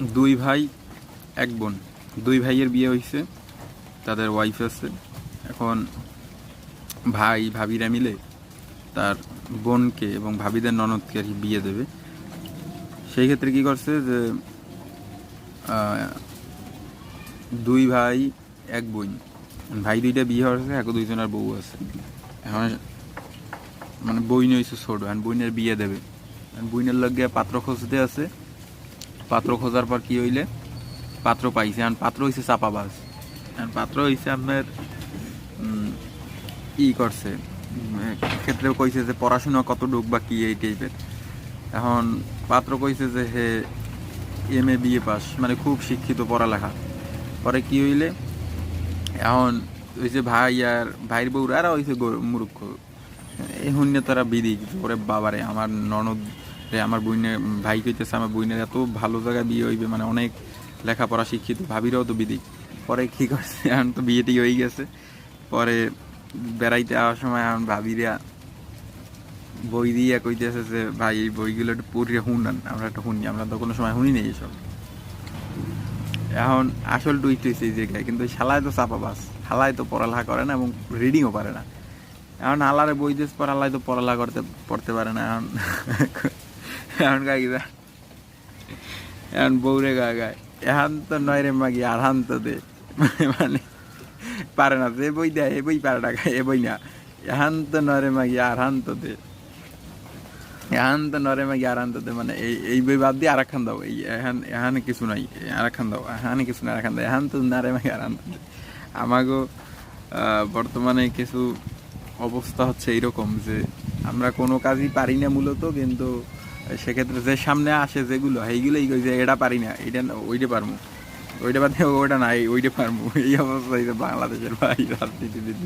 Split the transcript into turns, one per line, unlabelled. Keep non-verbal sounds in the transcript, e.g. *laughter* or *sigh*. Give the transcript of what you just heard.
দুই ভাই, এক বোন। দুই ভাইয়ের বিয়ে হয়েছে তাদের ওয়াইফ আছে। এখন ভাই, ভাবিরা মিলে তার বোনকে এবং ভাবিদের ননদকে আর কি বিয়ে দেবে। সেই ক্ষেত্রে কি করছে যে দুই ভাই, এক বোন। ভাই দুইটা বিয়ে হয়েছে এক দুইজনের বউ আছে। এখন মানে বইন হয়েছে ছোট বইনের বিয়ে দেবে। বইনের লগে পাত্র খুঁজতে আছে। পাত্র খোঁজার পর কি হইলে? পাত্র পাইছে এখন পাত্র হইছে চাপাবাজ। এখন পাত্র হইছে আপনার ই করছে। ক্ষেত্রে কইছে যে পড়াশোনা কত ডুক বা কি এই টাইপের এখন পাত্র কইছে যে হে এম এ বিএ পাস মানে খুব শিক্ষিত পড়ালেখা। পরে কি হইলে? এখন যে ভাই আর ভাইয়ের বউরা আর হইছে মূর্খ এই শূন্য তারা বিধি ওরে বাবারে, আমার ননদ রে আমার বইনের ভাই কইতেছে আমার বইনের এত ভালো জায়গায় বিয়ে হইবে মানে অনেক লেখাপড়া শিক্ষিত, ভাবিরাও তো বিদিক। পরে কি করছে, *laughs* এখন তো বিয়েটি হয়ে গেছে। পরে বেড়াইতে যাওয়ার সময় এখন ভাবিরা বই দিয়ে কইতেছে যে, ভাই, এই বইগুলো একটু পড়িয়ে শুনান আমরা একটা শুনি, আমরা তো কোনো সময় শুনি নেই এসব। এখন আসল টুইস্ট হয়েছে এই জায়গায়, কিন্তু শালায় তো চাপাবাস শালায় তো পড়ালেখা করে না এবং রিডিংও পারে না। এখন আল্লাহরে বই দিস পর আল্লাহ তো পড়ালেখা করতে, পড়তে পারে না। এখন এখন গাই গিয়ে এখন বউরে গা গায় এখন তো নয় রে মাগি আরহান তো দে। মানে পারে না যে বই দেয় এ বই পারে না, এ বই না। এখন তো নয় রে মাগি আরহান তো দে। এখন তো নরে মাগি আরান তো দে। মানে এই এই বই বাদ দিয়ে আরেকখান দাও। এই এখন, এখানে কিছু নাই, আরেকখান দাও, এখানে কিছু নাই, আরেকখান দাও। এখন তো নারে মাগি আরান তো দে। আমাগো বর্তমানে কিছু অবস্থা হচ্ছে এইরকম যে আমরা কোনো কাজই পারি না মূলত, কিন্তু সেক্ষেত্রে যে সামনে আসে যেগুলো, সেইগুলোই কই যে এটা পারি না, এটা ওইটা পারব ওইটা বাদে ওইটা নাই, ওইটা পারব এই অবস্থা বাংলাদেশের ভাই রাজনীতিবিদ।